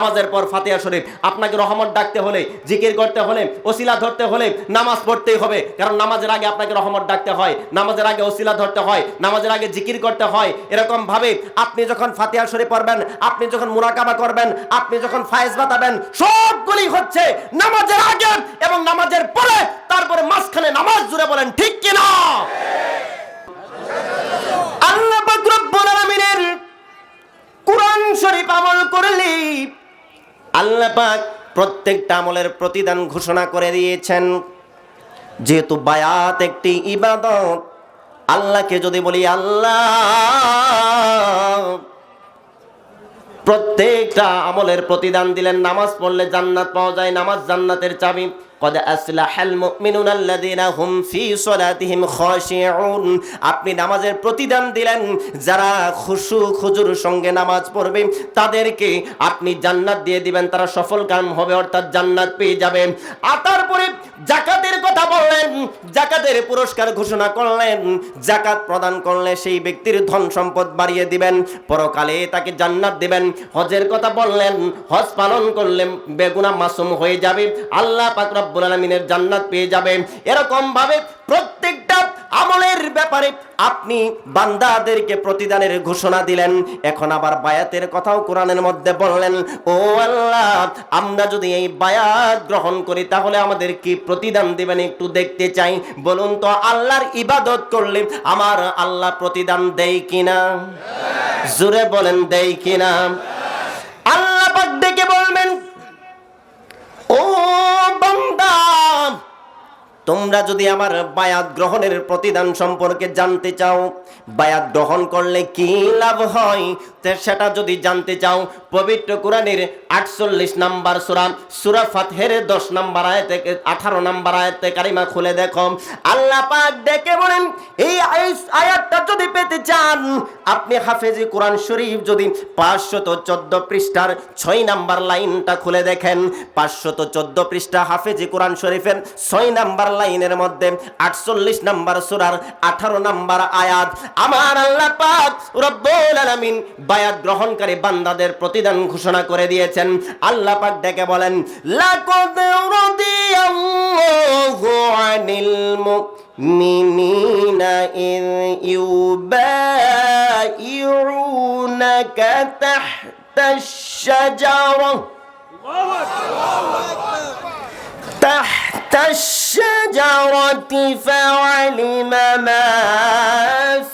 নামাজের পর ফাতিহা শরীফ। আপনাকে রহমত ডাকতে হলে, জিকির করতে হলে, ওসিলা ধরতে হলে নামাজ পড়তেই হবে। কারণ নামাজের আগে আপনাকে রহমত ডাকতে হয়, নামাজের আগে ওসিলা ধরতে হয়, নামাজের আগে জিকির করতে হয়। এরকম ভাবে আপনি যখন ফাতিহা শরীফ পড়বেন, আপনি যখন মুরাকাবা করবেন, আপনি যখন ফায়েজ বাতাবেন, সবগুলি হচ্ছে নামাজের আগে এবং নামাজের পরে। তারপরে মাঝখানে নামাজ জুড়ে বলেন, ঠিক কিনা আল্লাহ পাক রব্বুল আলামিনের কোরআন শরীফ আমল করলি আল্লাহ পাক প্রত্যেকটা আমলের প্রতিদান ঘোষণা করে দিয়েছেন। যেহেতু বায়াত একটি ইবাদত, আল্লাহকে যদি বলি আল্লাহ, প্রত্যেকটা আমলের প্রতিদান দিলেন, নামাজ পড়লে জান্নাত পাওয়া যায়, নামাজ জান্নাতের চাবি। আপনি নামাজের প্রতিদান দিলেন, যারা খুশু খুজুর সঙ্গে নামাজ পড়বে, তাদেরকে আপনি জান্নাত দিয়ে দিবেন, তারা সফল কাম হবে, অর্থাৎ জান্নাত পেয়ে যাবে। আর তারপরে জাকাতের কথা বললেন, জাকাতের পুরস্কার ঘোষণা করলেন, জাকাত প্রদান করলে সেই ব্যক্তির ধন সম্পদ বাড়িয়ে দিবেন, পরকালে তাকে জান্নাত দিবেন। হজের কথা বললেন, হজ পালন করলে বেগুনা মাসুম হয়ে যাবে, আল্লাহ পাক রব্বুল আলামিনের জান্নাত পেয়ে যাবে এরকম ভাবে প্রত্যেকটা আমলের ব্যাপারে আপনি বান্দাদেরকে প্রতিদানের ঘোষণা দিলেন। এখন আবার বায়াতের কথাও কোরআনের মধ্যে বললেন, ও আল্লাহ, আমরা যদি এই বায়াত গ্রহণ করি, তাহলে আমাদের কি প্রতিদান দিবেন একটু দেখতে চাই? বলুন তো, আল্লাহর ইবাদত করলে আমার আল্লাহ প্রতিদান দেয় কিনা? জুড়ে বলেন, দেয় কিনা? তোমরা যদি আমার বায়াত গ্রহণের প্রতিদান সম্পর্কে জানতে চাও, বায়াত গ্রহণ করলে কি লাভ হয়? সেটা যদি জানতে চাও, পবিত্র কোরআনের আটচল্লিশ নাম্বার সুরা সুরা ফাতহের দশ নাম্বার আয়াতে, আঠারো নাম্বার আয়াতে কারিমা খুলে দেখো। আল্লাহ পাক ডেকে বলেন, এই আয়াতটা যদি পেতে চান, আপনি হাফেজি কোরআন শরীফ যদি পাঁচশত চোদ্দ পৃষ্ঠার ছয় নাম্বার লাইনটা খুলে দেখেন, পাঁচশত চোদ্দ পৃষ্ঠা হাফেজি কোরআন শরীফের ছয় নাম্বার লাইনের মধ্যে আটচল্লিশ নাম্বার সুরার আঠারো নাম্বার আয়াত, আমার আল্লাহ পাক রব্বুল আলামিন বায়াত গ্রহণকারী বান্দাদের প্রতিদান ঘোষণা করে দিয়েছেন। আল্লাহ পাক ডেকে বলেন লাকাদ রাদিয়াল্লাহু আনিল মুমিনিনা ইয ইউবাইউনাকা তাহতাশ শাজারা الشجرة فعلم ما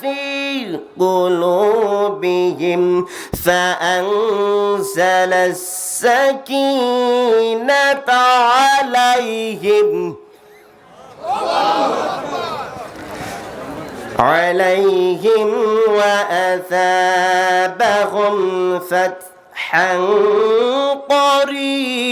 في قلوبهم فأنزل السكينة عليهم. عليهم وأثابهم فتحا قريبا.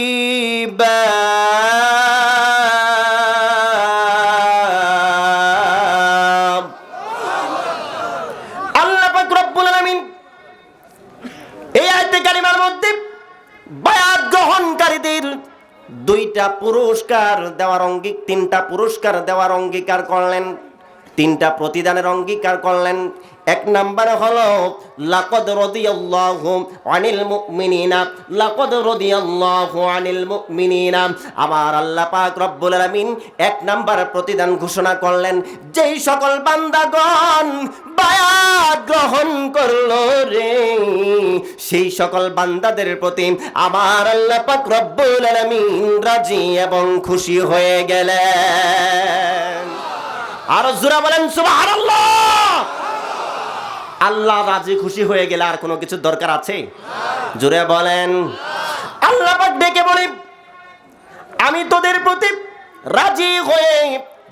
দেওয়ার অঙ্গিক তিনটা পুরস্কার দেওয়ার অঙ্গীকার করলেন তিনটা প্রতিদানের অঙ্গীকার করলেন এক নাম্বার হলো, লাকদ রাদিয়াল্লাহু আনিল মুমিনিনা, লাকদ রাদিয়াল্লাহু আনিল মুমিনিনা। আমার আল্লাহ পাক রব্বুল আলামিন এক নাম্বার প্রতিদান ঘোষণা করলেন, যেই সকল বান্দাগণ বায়াত গ্রহণ করল রে, সেই সকল বান্দাদের প্রতি আমার আল্লাহ পাক রব্বুল আলামিন রাজি এবং খুশি হয়ে গেলেন। আরও জোরা বলেন, সুবহানাল্লাহ! আল্লাহ রাজি খুশি হয়ে গেলে আর কোনো কিছু দরকার আছে? জোরে বলেন। আল্লাহ ডেকে বলি, আমি তোদের প্রতি রাজি হয়ে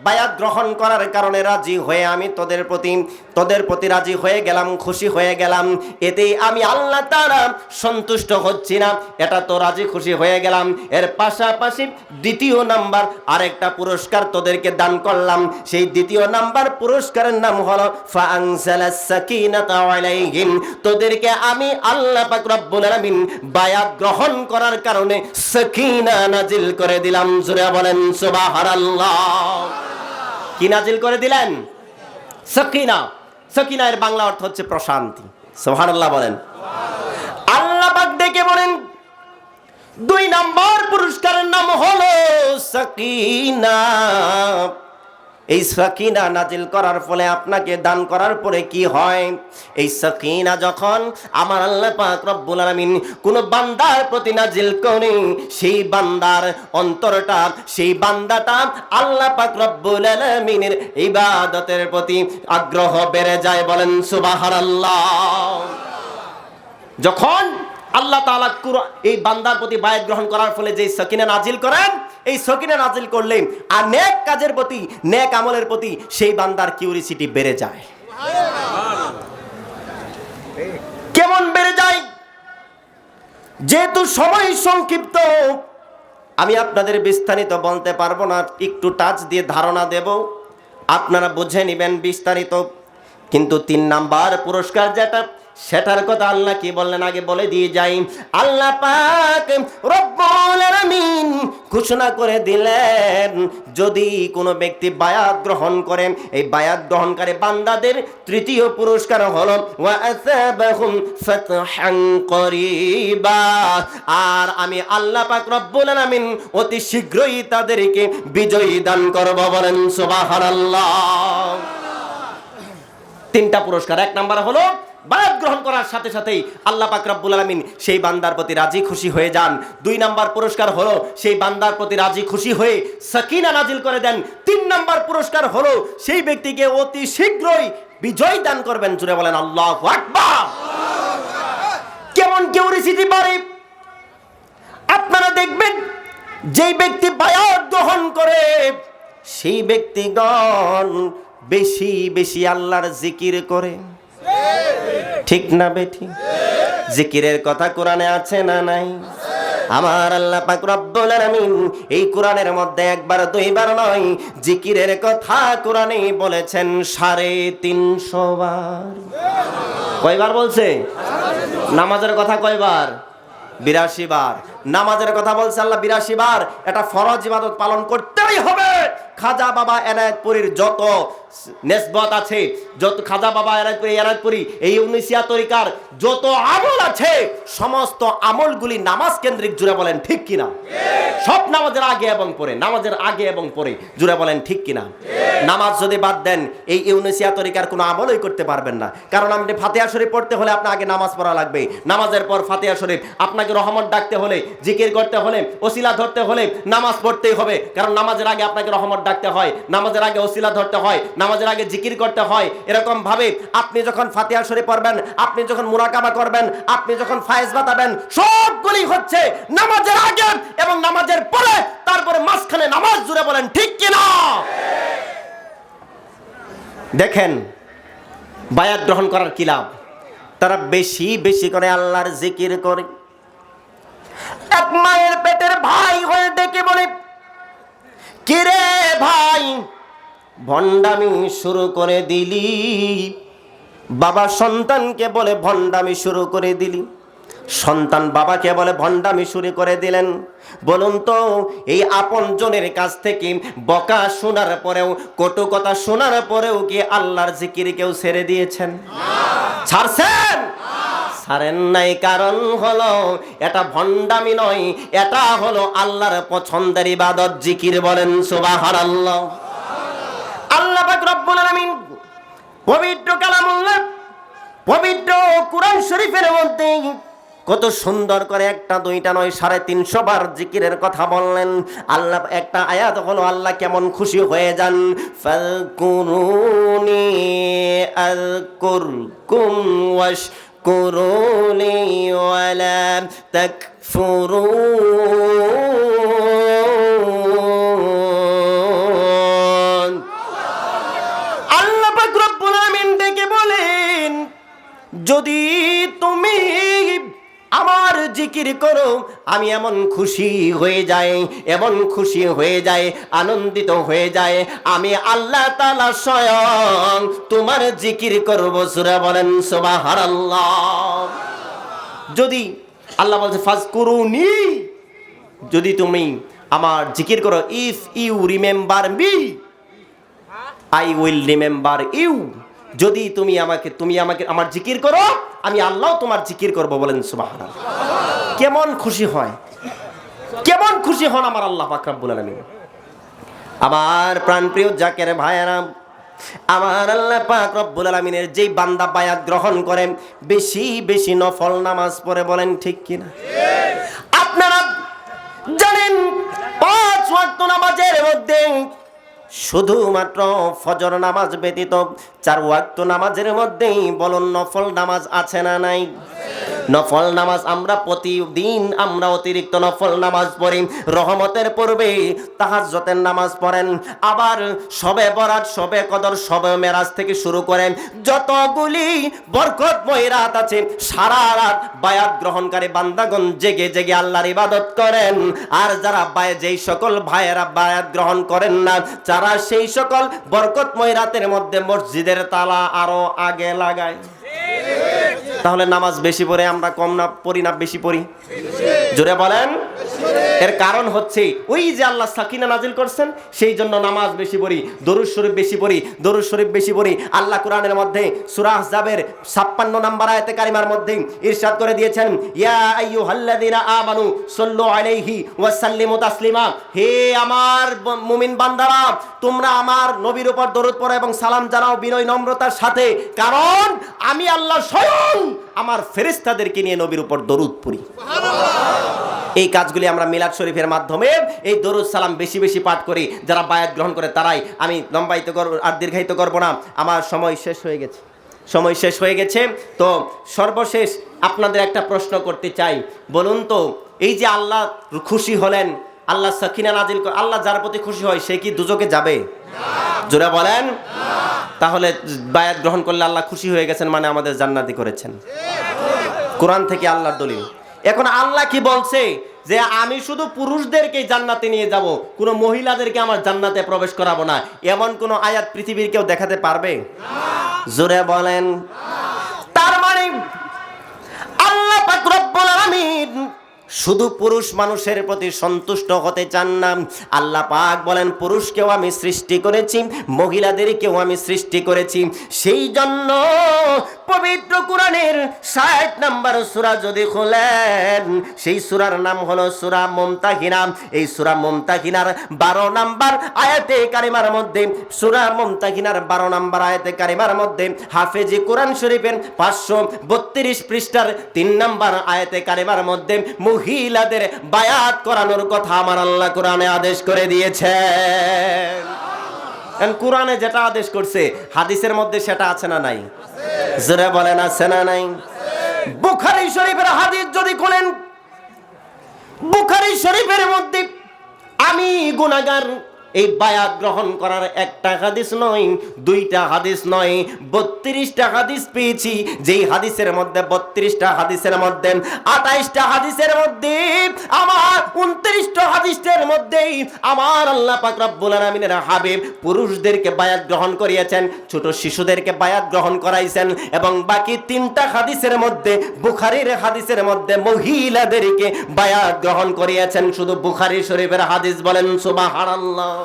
বায়াত গ্রহণ করার কারণে রাজি হয়ে আমি তোদের প্রতি তোদের প্রতি রাজি হয়ে গেলাম, খুশি হয়ে গেলাম। এতে আমি আল্লাহ তারা সন্তুষ্ট হচ্ছি না। এটা তো রাজি খুশি হয়ে গেলাম। এর পাশাপাশি দ্বিতীয় নাম্বার, আরেকটা পুরস্কার তোদেরকে দান করলাম। সেই দ্বিতীয় নাম্বার পুরস্কারের নাম হলো তোদেরকে আমি আল্লাহ পাক রব্বুল আলামিন বায়াত গ্রহণ করার কারণে সাকিনা নাজিল করে দিলাম। জোরে বলেন, সুবহানাল্লাহ। কি নাজিল করে দিলেন? সকিনা। সকিনা এর বাংলা অর্থ হচ্ছে প্রশান্তি। সুবহানাল্লাহ বলেন। আল্লাহ পাক ডেকে বলেন, দুই নাম্বার পুরস্কারের নাম হলো সাকিনা। এই সাকিনা নাজিল করার ফলে আপনাকে দান করার পরে কি হয়? এই সাকিনা যখন আমার আল্লাহ পাক রব্বুল আলামিন কোন বান্দার প্রতি নাজিল করে, সেই বান্দার অন্তরটা, সেই বান্দাটা আল্লাহ পাক রব্বুল আলামিনের ইবাদতের প্রতি আগ্রহ বেড়ে যায়। বলেন, সুবহানাল্লাহ। যখন আল্লাহ তাআলা এই বান্দার প্রতি বায়াত গ্রহণ করার ফলে যে সকিনা নাজিল করেন এই সকিনা নাজিল করলে আর নেক কাজের প্রতি, নেক আমলের প্রতি সেই বান্দার কিউরিসিটি বেড়ে যায়। কেমন বেড়ে যায়? যেহেতু সময় সংক্ষিপ্ত, আমি আপনাদের বিস্তারিত বলতে পারব না, একটু টাচ দিয়ে ধারণা দেব। আপনারা বুঝে নেবেন বিস্তারিত। কিন্তু তিন নাম্বার পুরস্কার যেটা সেটার কথা আল্লাহ কি বললেন? আগে বলে দিয়ে যাই। আল্লাহ পাক রব্বুল ঘোষণা করে দিলেন, যদি কোনো ব্যক্তি বায়াত গ্রহণ করেন, এই বায়াত গ্রহণকারী বান্দাদের তৃতীয় পুরস্কার হলো আর আমি আল্লাহ পাক রব্বুল আলামিন অতি শীঘ্রই তাদেরকে বিজয়ী দান করব বলেন, সুবহানাল্লাহ। তিনটা পুরস্কার, এক নাম্বার হলো বায়াত গ্রহণ করার সাথে সাথেই আল্লাহ পাক রব্বুল আলামিন সেই বান্দার প্রতি রাজি খুশি হয়ে যান। দুই নাম্বার পুরস্কার হলো সেই বান্দার প্রতি রাজি খুশি হয়ে সাকিনা নাজিল করে দেন। তিন নাম্বার পুরস্কার হলো সেই ব্যক্তিকে অতি শীঘ্রই বিজয় দান করবেন। জুড়ে বলেন, আল্লাহ আকবার! কেমন কেউ রিসিটি পারে? আপনারা দেখবেন, যেই ব্যক্তি বায়াত গ্রহণ করে, সেই ব্যক্তিগণ বেশি বেশি আল্লাহর জিকির করে। ঠিক না বেঠি? জিকিরের কথা কোরআনে আছে না নাই? আমার আল্লাহ পাক রব্বুল আলামিন এই কোরআনের মধ্যে একবার, দুইবার নয়, জিকিরের কথা কোরআনে বলেছেন সাড়ে তিনশো বার। কয়বার বলছে? নামাজের কথা কয়বার? বিরাশি বার। নামাজের কথা বলছে আল্লাহ বিরাশি বার। এটা ফরজ ইবাদত পালন করতেই হবে। খাজা বাবা এনায়তপুরীর যত নেসবত আছে, যত খাজা বাবা এনায়তপুরি এনায়তপুরি এই উনিশিয়া তরিকার যত আমল আছে, সমস্ত আমলগুলি নামাজ কেন্দ্রিক জুড়ে বলেন ঠিক কিনা? সব নামাজের আগে এবং পরে, নামাজের আগে এবং পরে জুড়ে বলেন ঠিক কিনা? নামাজ যদি বাদ দেন, এই ইউনিসিয়া তরিকার কোনো আমলই করতে পারবেন না। কারণ আপনি ফাতেহা শরীফ পড়তে হলে আপনার আগে নামাজ পড়া লাগবে। নামাজের পর ফাতেহা শরীফ, আপনাকে রহমত ডাকতে হলে, জিকির করতে হলে, ওসিলা ধরতে হলে নামাজ পড়তেই হবে। কারণ নামাজের আগে আপনাকে রহমত ডাকতে হয়, নামাজের আগে ওসিলা ধরতে হয় নামাজের আগে জিকির করতে হয়। এরকম ভাবে আপনি যখন ফাতিহা শরীফ পড়বেন, আপনি যখন মুরাকাবা করবেন, আপনি যখন ফায়েজ বাতাবেন, সবগুলি হচ্ছে নামাজের আগে এবং নামাজের পরে। তারপরে মাঝখানে নামাজ জুড়ে বলেন, ঠিক কিনা? দেখেন, বায়াত গ্রহণ করার কি লাভ? তারা বেশি বেশি করে আল্লাহর জিকির করে। এক মায়ের পেটের ভাই হয়ে ডেকে বলে, কিরে ভাই ভণ্ডামি শুরু করে দিলি। বাবা সন্তানকে বলে ভণ্ডামি শুরু করে দিলি। সন্তান বাবাকে বলে ভণ্ডামি শুরু করে দিলেন। বলুন তো, এই আপন জনের কাছ থেকে বকা শোনার পরেও, কটু কথা শোনার পরেও কি আল্লাহর জিকির কেউ ছেড়ে দিয়েছেন? ছাড়ছেন? ছাড়েন নাই, কারণ হলো এটা ভণ্ডামি নয়, এটা হলো আল্লাহর পছন্দের ইবাদত, জিকির বলেন সুবহানাল্লাহ। আল্লাহ রব্বুল আলামিন পবিত্র কালামুল্লাহ, পবিত্র কোরআন শরীফের মধ্যে কত সুন্দর করে একটা, দুইটা নয়, সাড়ে তিনশো বার জিকিরের কথা বললেন। আল্লাহ, একটা আয়াত হলো, আল্লাহ কেমন খুশি হয়ে যান। ফালকুরুনি আলকুরকুম ওয়াশকুরুনি ওয়ালা তাকফুরুন। যদি তুমি আমার জিকির করো, আমি এমন খুশি হয়ে যাই, এমন খুশি হয়ে যায় আনন্দিত হয়ে যায় আমি আল্লাহ তাআলা স্বয়ং তোমার জিকির করব, সূরা বলেন সুবহানাল্লাহ। যদি আল্লাহ বলছে, ফাজকুরুনি যদি তুমি আমার জিকির করো, if you remember me, I will remember you যদি তুমি আমাকে তুমি আমাকে, আমার জিকির করো, আমি আল্লাহ তোমার জিকির করব বলেন সুবহানাল্লাহ। কেমন খুশি হয়? কেমন খুশি হন আমার আল্লাহ পাক রব্বুল আলামিন? আমার প্রাণপ্রিয় জাকের ভাইয়েরা, আমার আল্লাহ পাক রব্বুল আলামিনের যেই বান্দা বায়াত গ্রহণ করেন বেশি বেশি নফল নামাজ পড়ে বলেন ঠিক কিনা? আপনারা জানেন, পাঁচ ওয়াক্ত নামাজের মধ্যে শুধুমাত্র ফজর নামাজ ব্যতীত চার ওয়াক্ত নামাজের মধ্যেই বলুন নফল নামাজ আছে না নাই? নফল নামাজ আমরা প্রতিদিন আমরা অতিরিক্ত নফল নামাজ পড়ি। রহমতের পূর্বে তাহাজ্জতের নামাজ পড়েন। আবার সবে বরাত, সবে কদর, সবে মেরাজ থেকে শুরু করেন যতগুলি বরকতময় রাত আছে, সারা রাত বায়াত গ্রহণকারী বান্দাগণ জেগে জেগে আল্লাহর ইবাদত করেন। আর যারা বায়, যেই সকল ভাইয়েরা বায়াত গ্রহণ করেন না, যারা সেই সকল বরকতময় রাতের মধ্যে মসজিদের তালা আরও আগে লাগায়। তাহলে নামাজ বেশি পড়ে আমরা কম না পড়ি না বেশি পড়ি। জোরে বলেন। এর কারণ হচ্ছে ওই যে আল্লাহ সাকিনা নাজিল করছেন, সেই জন্য নামাজ বেশি পড়ি, দরুদ শরীফ বেশি পড়ি, দরুদ শরীফ বেশি পড়ি। আল্লাহ কোরআনের মধ্যে সূরা আহজাবের 56 নম্বর আয়াতে কারিমার মধ্যে ইরশাদ করে দিয়েছেন, ইয়া আইয়ুহাল্লাযীনা আমানু সাল্লু আলাইহি ওয়া সাল্লিমু তাসলিমা হে আমার মুমিন বান্দারা, তোমরা আমার নবীর উপর দরুদ পড়ো এবং সালাম জানাও বিনয় নম্রতার সাথে। কারণ আমি আল্লাহ স্বয়ং আমার ফেরেশতাদেরকে নিয়ে নবীর উপর দরুদ পড়ি। এই কাজগুলি আমরা মিলাদ শরীফের মাধ্যমে এই দরুদ সালাম বেশি বেশি পাঠ করি। যারা বায়াত গ্রহণ করে তারাই। আমি লম্বায়িত করব আর দীর্ঘায়িত করব না। আমার সময় শেষ হয়ে গেছে। সময় শেষ হয়ে গেছে। তো সর্বশেষ আপনাদের একটা প্রশ্ন করতে চাই। বলুন তো, এই যে আল্লাহ খুশি হলেন, আল্লাহ সাকিনা নাজিল আল্লাহ যার প্রতি খুশি হয়, সে কি দুজকে যাবে? জোরে বলেন। তাহলে বায়াত গ্রহণ করলে আল্লাহ খুশি হয়ে গেছেন মানে আমাদের জান্নাতি করেছেন। কোরআন থেকে আল্লাহর দলিল। এখন আল্লাহ কি বলছে? যে আমি শুধু পুরুষদেরকে জান্নাতে নিয়ে যাব, কোনো মহিলাদেরকে আমার জান্নাতে প্রবেশ করাবো না। এমন কোনো আয়াত পৃথিবীর কেউ দেখাতে পারবে? জোরে বলেন। তার শুধু পুরুষ মানুষের প্রতি সন্তুষ্ট হতে চান না। আল্লাহ পাক বলেন, পুরুষকেও আমি সৃষ্টি করেছি, মহিলাদেরকেও আমি সৃষ্টি করেছি। সেই জন্য পবিত্র কোরআনের ষাট নাম্বার সূরা যদি খোলেন, সেই সূরার নাম হলো সুরা মুমতাহিনা। এই সুরা মুমতাহিনার বারো নাম্বার আয়াতে কারিমার মধ্যে, সূরা মুমতাহিনার বারো নাম্বার আয়াতে কারিমার মধ্যে হাফেজি কোরআন শরীফের পাঁচশো বত্রিশ পৃষ্ঠার তিন নাম্বার আয়াতে কারিমার মধ্যে মহিলাদের বায়াত করানোর কথা আমার আল্লাহ কোরআনে আদেশ করে দিয়েছে কোরআনে যেটা আদেশ করছে, হাদিসের মধ্যে সেটা আছে না নাই? জোরে বলেন, আছে না নাই? বুখারি শরীফের হাদিস যদি কোনেন, বুখারি শরীফের মধ্যে আমি গুনাহগার এই বায়া গ্রহণ করার একটা হাদিস নয়, দুইটা হাদিস নয়, বত্রিশটা হাদিস পেয়েছি। যেই হাদিসের মধ্যে, বত্রিশটা হাদিসের মধ্যে, আঠাইশটা হাদিসের মধ্যে, আমার উনত্রিশটা হাদিসের মধ্যেই আমার আল্লাহ পাক রব্বুল হাবিব পুরুষদেরকে বায়াত গ্রহণ করিয়েছেন, ছোট শিশুদেরকে বায়াত গ্রহণ করাইছেন এবং বাকি তিনটা হাদিসের মধ্যে, বুখারীর হাদিসের মধ্যে মহিলাদেরকে বায়াত গ্রহণ করিয়েছেন। শুধু বুখারী শরীফের হাদিস বলেন, সুবহানাল্লাহ।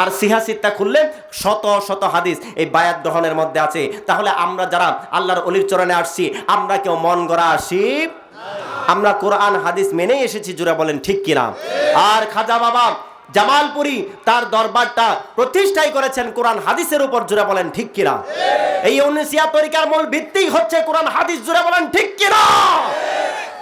আর সিহাসিদটা খুললে শত শত হাদিস এই বায়াত গ্রহণের মধ্যে আছে। তাহলে আমরা যারা আল্লাহর অলির চরণে আসছি, আমরা কেউ মন গড়া আসি? আমরা কোরআন, হাদিস মেনেই এসেছি, জুড়ে বলেন, ঠিক কিনা? আর খাজা বাবা জামালপুরি তার দরবারটা প্রতিষ্ঠাই করেছেন কোরআন, হাদিসের উপর, জুড়ে বলেন, ঠিক কিনা? এই উনিশিয়া তরিকার মূল ভিত্তি হচ্ছে কোরআন, হাদিস, জুড়ে বলেন, ঠিক কিনা?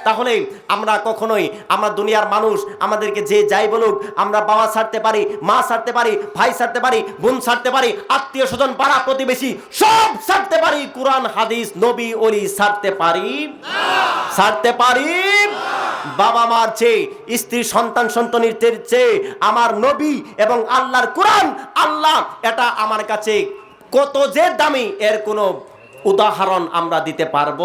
তাহলে আমরা কখনোই, আমরা দুনিয়ার মানুষ, আমাদেরকে যে যাই বলুক, আমরা বাবা ছাড়তে পারি, মা ছাড়তে পারি, ভাই ছাড়তে পারি, বোন ছাড়তে পারি, আত্মীয় স্বজন, পাড়া প্রতিবেশী, সব ছাড়তে পারি, কোরআন, হাদিস, নবী অলি ছাড়তে পারি ছাড়তে পারি। বাবা মার চেয়ে, স্ত্রী, সন্তান সন্তানের চেয়ে আমার নবী এবং আল্লাহর কোরআন, আল্লাহ এটা আমার কাছে কত যে দামি, এর কোনো উদাহরণ আমরা দিতে পারব।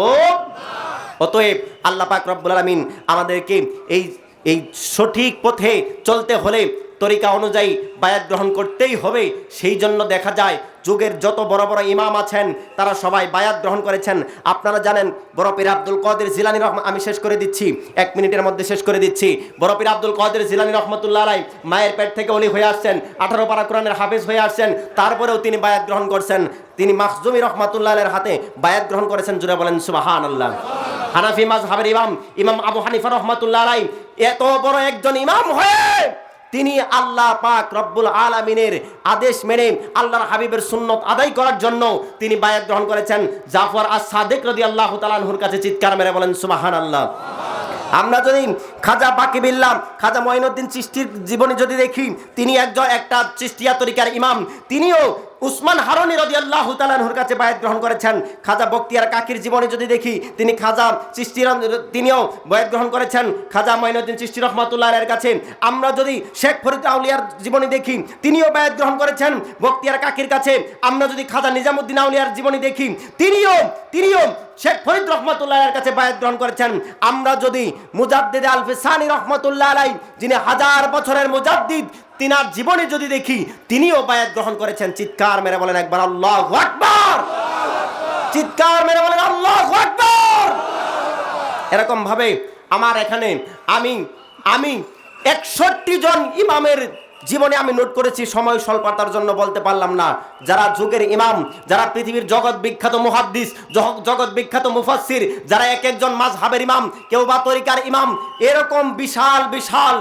অতএব আল্লাহ পাক রব্বুল আলামিন আমাদেরকে এই এই সঠিক পথে চলতে হলে তরিকা অনুযায়ী বায়াত গ্রহণ করতেই হবে। সেই জন্য দেখা যায় যুগের যত বড় বড় ইমাম আছেন, তারা সবাই বায়াত গ্রহণ করেছেন। আপনারা জানেন, বড় পীর আব্দুল কাদের জিলানি রহমান আমি শেষ করে দিচ্ছি, এক মিনিটের মধ্যে শেষ করে দিচ্ছি। বড় পীর আব্দুল কাদের জিলানি রহমতুল্লাহ আলাই মায়ের পেট থেকে অলি হয়ে আসছেন, আঠারো পারা কোরআনের হাফেজ হয়ে আসছেন, তারপরেও তিনি বায়াত গ্রহণ করছেন। তিনি মাখজুমি রহমাতুল্লাহ আলের হাতে বায়াত গ্রহণ করেছেন জুড়ে বলেন সুবাহান আল্লাহ হানাফি মাজহাবের ইমাম ইমাম আবু হানিফা রহমাতুল্লাহ আলাই এত বড় একজন ইমাম হয়ে তিনি আল্লাহ পাক রব্বুল আলমিনের আদেশ মেনে আল্লাহর হাবিবের সুন্নত আদায় করার জন্য তিনি বায়াত গ্রহণ করেছেন। জাফর আর সাদেক রদি আল্লাহ তালানহুর কাছে চিৎকার মেরে বলেন সুবাহান আল্লাহ আমরা যদি খাজা বাকি বিল্লাম, খাজা মঈনুদ্দিন চিস্তির জীবনে যদি দেখি, তিনি একজন একটা চিস্তিয়া তরিকার ইমাম। তিনিও উসমান হারনি রদি আল্লাহ তালানহুর কাছে বায়াত গ্রহণ করেছেন। খাজা বক্তিয়ার কাকির জীবনে যদি দেখি, তিনি খাজা চিস্তি তিনিও বয়াত গ্রহণ করেছেন। খাজা মঈনুদ্দিন চিস্তি রহমাতুল্লাহ এর কাছে। আমরা যদি শেখ ফরিদ আউলিয়ার জীবনী দেখি, তিনিও বায়াত গ্রহণ করেছেন। বক্তিয়ার কাকির কাছে। আমরা যদি খাজা নিজামুদ্দিন আউলিয়ার জীবনী দেখি, তিনিও তিনিও শেখ ফরিদ রহমতুল্লাহ এর কাছে বায়াত গ্রহণ করেছেন। আমরা যদি মুজাদ্দিদ আলফিসানি রহমতুল্লাহ আলাই, যিনি হাজার বছরের মুজাদ্দিদ, তিনার জীবনে যদি দেখি, তিনিও বায়াত গ্রহণ করেছেন। চিৎকার মেরে বলেন একবার, আল্লাহ আকবার! চিৎকার মেরে বলেন, আল্লাহ আকবার! এরকম ভাবে আমার এখানে আমি আমি একষট্টি জন ইমামের জীবনে আমি নোট করেছি সময় স্বল্পতার জন্য বলতে পারলাম না। যারা যুগের ইমাম, যারা পৃথিবীর জগৎ বিখ্যাত মুহাদ্দিস জগৎ বিখ্যাত মুফাসির যারা এক একজন মাঝহাবের ইমাম, কেউ বা তরিকার ইমাম, এরকম বিশাল বিশাল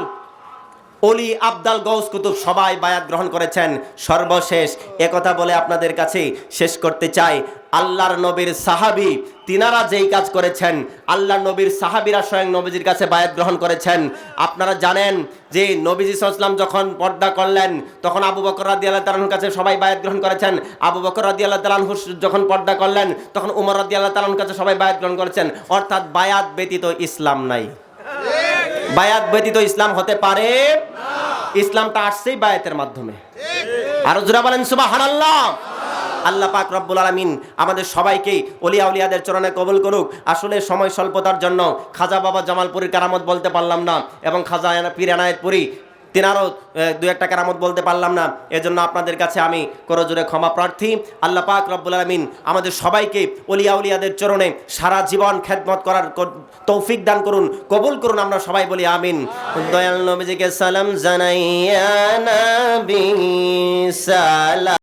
অলি আবদাল গৌস কুতুব সবাই বায়াত গ্রহণ করেছেন। সর্বশেষ একথা বলে আপনাদের কাছে শেষ করতে চাই। আল্লাহর নবীর সাহাবি তিনারা যেই কাজ করেছেন, আল্লাহর নবীর সাহাবিরা স্বয়ং নবীজির কাছে বায়াত গ্রহণ করেছেন। আপনারা জানেন যে নবীজি সাল্লাম যখন পর্দা করলেন, তখন আবু বকর রাদি আল্লাহ তালাহুর কাছে সবাই বায়াত গ্রহণ করেছেন। আবু বকর রাদি আল্লাহ তালাহুর যখন পর্দা করলেন, তখন উমর রাদি আল্লাহ তালাহুর কাছে সবাই বায়াত গ্রহণ করেছেন। অর্থাৎ বায়াত ব্যতীত ইসলাম নাই। বায়াত ব্যতীত ইসলাম হতে পারে ইসলামটা আসছেই বায়াতের মাধ্যমে। আরও জোরা বলেন সুবহানাল্লাহ। আল্লাহ পাক রব্বুল আলমিন আমাদের সবাইকে অলিয়া উলিয়াদের চরণে কবল করুক। আসলে সময় স্বল্পতার জন্য খাজা বাবা জামালপুরের কারামত বলতে পারলাম না এবং খাজা পীর এনায়েতপুরী তিনারও দু একটা কেরামত বলতে পারলাম না। এজন্য আপনাদের কাছে আমি করজোরে ক্ষমা প্রার্থী। আল্লাহ পাক রব্বুল আলমিন আমাদের সবাইকে অলিয়া উলিয়াদের চরণে সারা জীবন খেদমত করার তৌফিক দান করুন, কবুল করুন, আমরা সবাই বলি আমিন। দয়াল নবীজিকে সালাম জানাইয়া নবী সালাম।